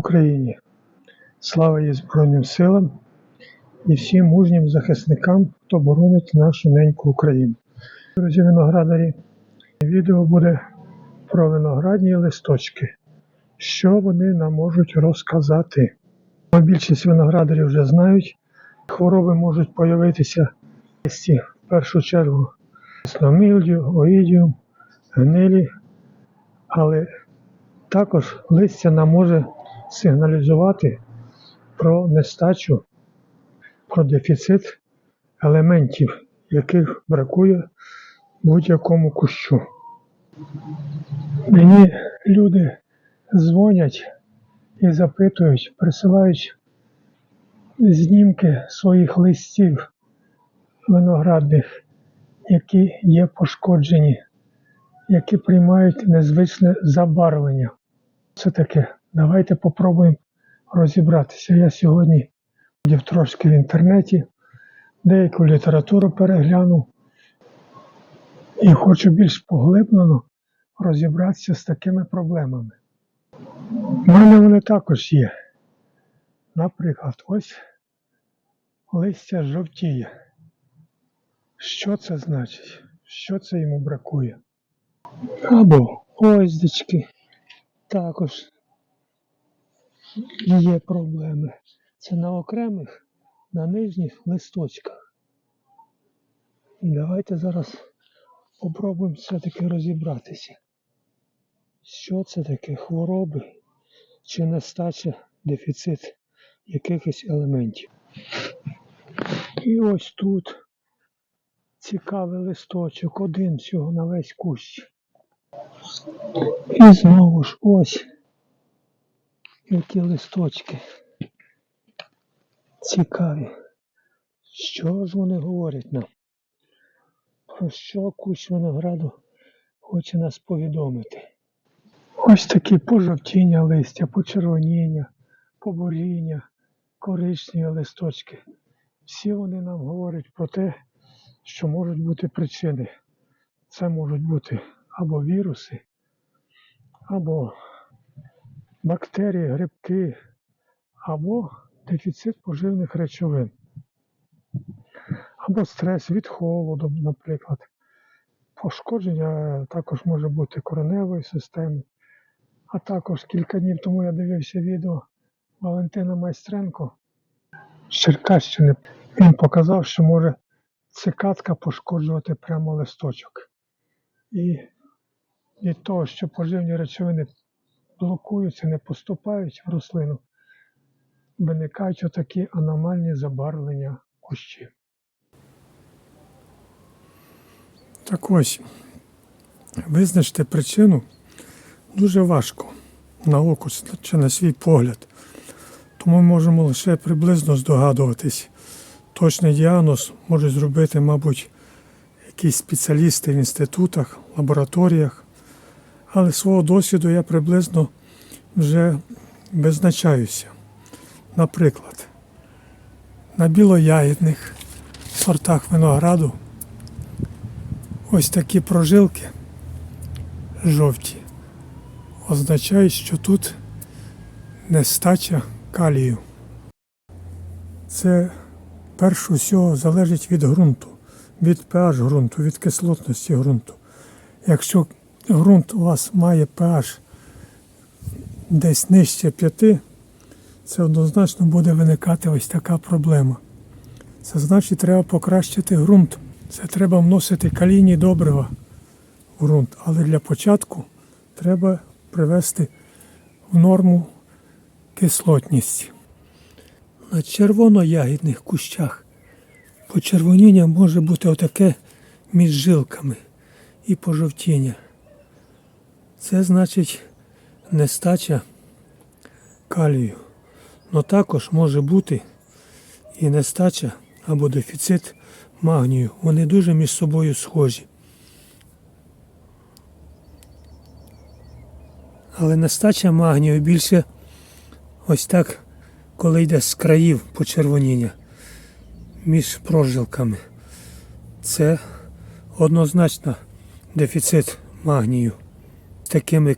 Україні! Слава її Збройним силам і всім мужнім захисникам, хто боронить нашу неньку Україну. Друзі виноградарі, відео буде про виноградні листочки. Що вони нам можуть розказати? Більшість виноградарів вже знають, хвороби можуть появитися в першу чергу сномілдю, оїдіум, гнилі, але також листя нам може сигналізувати про нестачу, про дефіцит елементів, яких бракує будь-якому кущу. Мені люди дзвонять і запитують, присилають знімки своїх листів виноградних, які є пошкоджені, які приймають незвичне забарвлення. Це таке. Давайте попробуємо розібратися. Я сьогодні ходив трошки в інтернеті, деяку літературу переглянув і хочу більш поглиблено розібратися з такими проблемами. У мене вони також є. Наприклад, ось листя жовтіє. Що це значить? Що це йому бракує? Або оздечки також є проблеми. Це на окремих, на нижніх листочках. І давайте зараз попробуємо все-таки розібратися. Що це таке? Хвороби чи нестача, дефіцит якихось елементів. І ось тут цікавий листочок, один всього на весь кущ. І знову ж ось які листочки. Цікаві. Що ж вони говорять нам? Про що кущ винограду хоче нас повідомити? Ось такі пожовтіння листя, почервоніння, побуріння, коричневі листочки. Всі вони нам говорять про те, що можуть бути причини. Це можуть бути або віруси, або бактерії, грибки, або дефіцит поживних речовин, або стрес від холоду, наприклад. Пошкодження також може бути кореневої системи. А також кілька днів тому я дивився відео Валентина Майстренко з Черкащини. Він показав, що може цикатка пошкоджувати прямо листочок. І від того, що поживні речовини блокуються, не поступають в рослину, виникають отакі аномальні забарвлення кущів. Так ось, визначити причину дуже важко на око чи на свій погляд. Тому ми можемо лише приблизно здогадуватись. Точний діагноз можуть зробити, мабуть, якісь спеціалісти в інститутах, лабораторіях. Але свого досвіду я приблизно вже визначаюся. Наприклад, на білоягідних сортах винограду ось такі прожилки жовті означають, що тут нестача калію. Це перш усього залежить від ґрунту, від pH ґрунту, від кислотності ґрунту. Якщо ґрунт у вас має pH десь нижче 5, це однозначно буде виникати ось така проблема. Це значить, треба покращити ґрунт. Це треба вносити калійні добрива в ґрунт. Але для початку треба привести в норму кислотність. На червоноягідних кущах почервоніння може бути отаке між жилками і пожовтіння. Це значить нестача калію. Но також може бути і нестача або дефіцит магнію. Вони дуже між собою схожі. Але нестача магнію більше ось так, коли йде з країв почервоніння між прожилками. Це однозначно дефіцит магнію. Такими,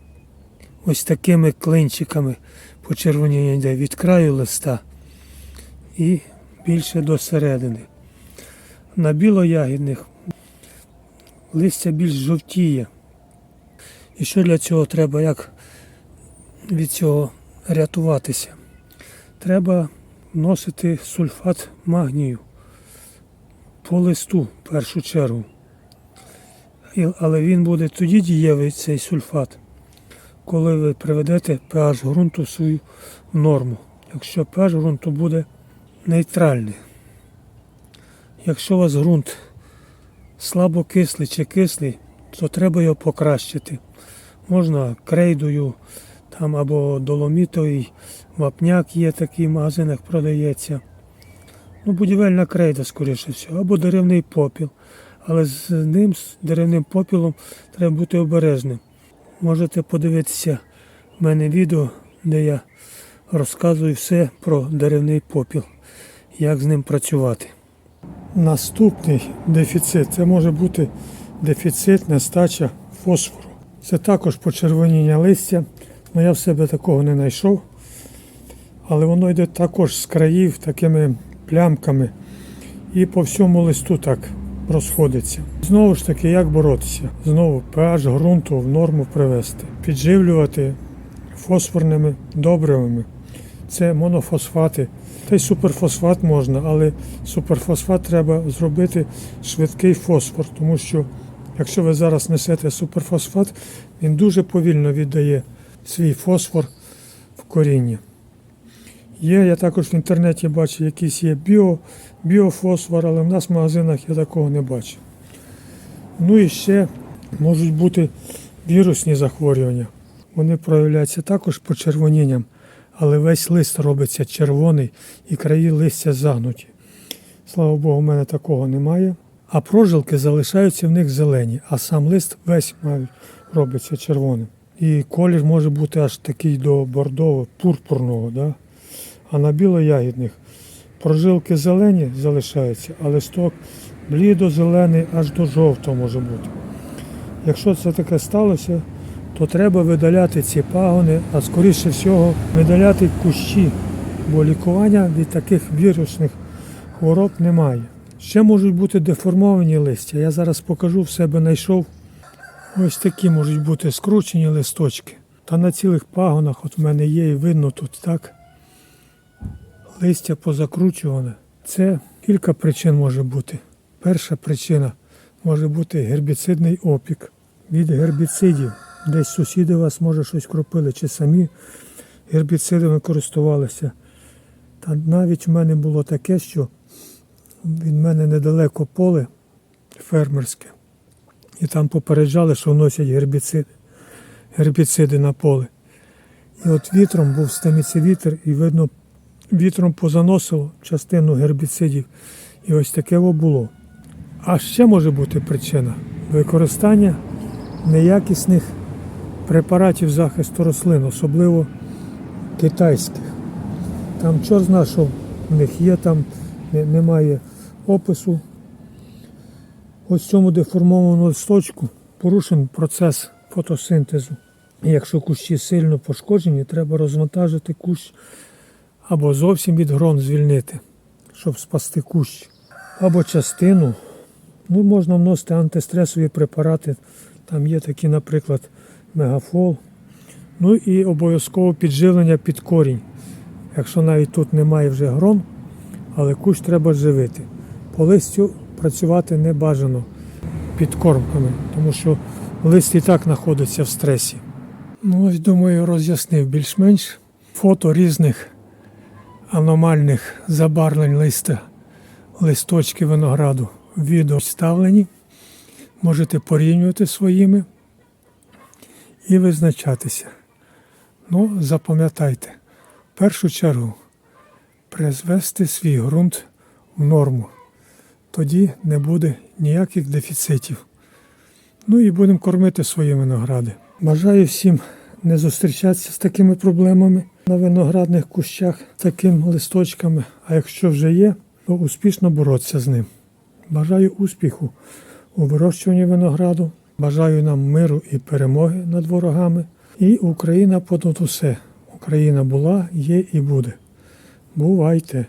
ось такими клинчиками почервоніння йде від краю листа і більше до середини. На білоягідних листя більш жовтіє. І що для цього треба, як від цього рятуватися? Треба вносити сульфат магнію по листу в першу чергу. Але він буде тоді дієвий цей сульфат, коли ви приведете pH ґрунту в свою норму. Якщо pH ґрунту буде нейтральний. Якщо у вас ґрунт слабо кислий чи кислий, то треба його покращити. Можна крейдою там або доломітовий вапняк є такий в магазинах продається. Ну, будівельна крейда, скоріше всього, або деревний попіл. Але з ним, з деревним попілом, треба бути обережним. Можете подивитися в мене відео, де я розказую все про деревний попіл, як з ним працювати. Наступний дефіцит це може бути дефіцит нестача фосфору. Це також почервоніння листя. але я в себе такого не знайшов. Але воно йде також з країв такими плямками і по всьому листу так розходиться. Знову ж таки, як боротися? Знову pH ґрунту в норму привести, підживлювати фосфорними добривами. Це монофосфати. Та й суперфосфат можна, але суперфосфат треба зробити швидкий фосфор, тому що якщо ви зараз несете суперфосфат, він дуже повільно віддає свій фосфор в коріння. Є, я також в інтернеті бачу, якийсь є біо, біофосфор, але в нас в магазинах я такого не бачу. Ну і ще можуть бути вірусні захворювання. Вони проявляються також почервонінням, але весь лист робиться червоний і краї листя загнуті. Слава Богу, в мене такого немає. А прожилки залишаються в них зелені, а сам лист весь робиться червоним. І колір може бути аж такий до бордово, пурпурного. Да? А на білоягідних прожилки зелені залишаються, а листок блідо-зелений аж до жовтого може бути. Якщо це таке сталося, то треба видаляти ці пагони, а скоріше всього видаляти кущі, бо лікування від таких вірусних хвороб немає. Ще можуть бути деформовані листя. Я зараз покажу в себе знайшов. Ось такі можуть бути скручені листочки. Та на цілих пагонах от в мене є і видно тут так. Листя позакручуване. Це кілька причин може бути. Перша причина може бути гербіцидний опік від гербіцидів. Десь сусіди вас може щось кропили, чи самі гербіцидами користувалися. Та навіть в мене було таке, що від мене недалеко поле фермерське. І там попереджали, що вносять гербіциди, гербіциди на поле. І от вітром був стеміцевітер, і видно, вітром позаносило частину гербіцидів. І ось таке було. А ще може бути причина використання неякісних препаратів захисту рослин, особливо китайських. Там чор зна, що в них є, там немає опису. Ось в цьому деформованому листочку порушений процес фотосинтезу. Якщо кущі сильно пошкоджені, треба розвантажити кущ або зовсім від грон звільнити, щоб спасти кущ. Або частину. Ну, можна вносити антистресові препарати. Там є такі, наприклад, мегафол. Ну і обов'язково підживлення під корінь. Якщо навіть тут немає вже грон, але кущ треба живити. По листю працювати не бажано підкормками, тому що лист і так знаходиться в стресі. Ну, ось, думаю, роз'яснив більш-менш фото різних аномальних забарвлень листа, листочки винограду. Відео вставлені. Можете порівнювати своїми і визначатися. Ну, запам'ятайте, в першу чергу призвести свій ґрунт в норму. Тоді не буде ніяких дефіцитів. Ну і будемо кормити свої виногради. Бажаю всім не зустрічатися з такими проблемами на виноградних кущах, такими листочками. А якщо вже є, то успішно боротися з ним. Бажаю успіху у вирощуванні винограду. Бажаю нам миру і перемоги над ворогами. І Україна понад усе. Україна була, є і буде. Бувайте!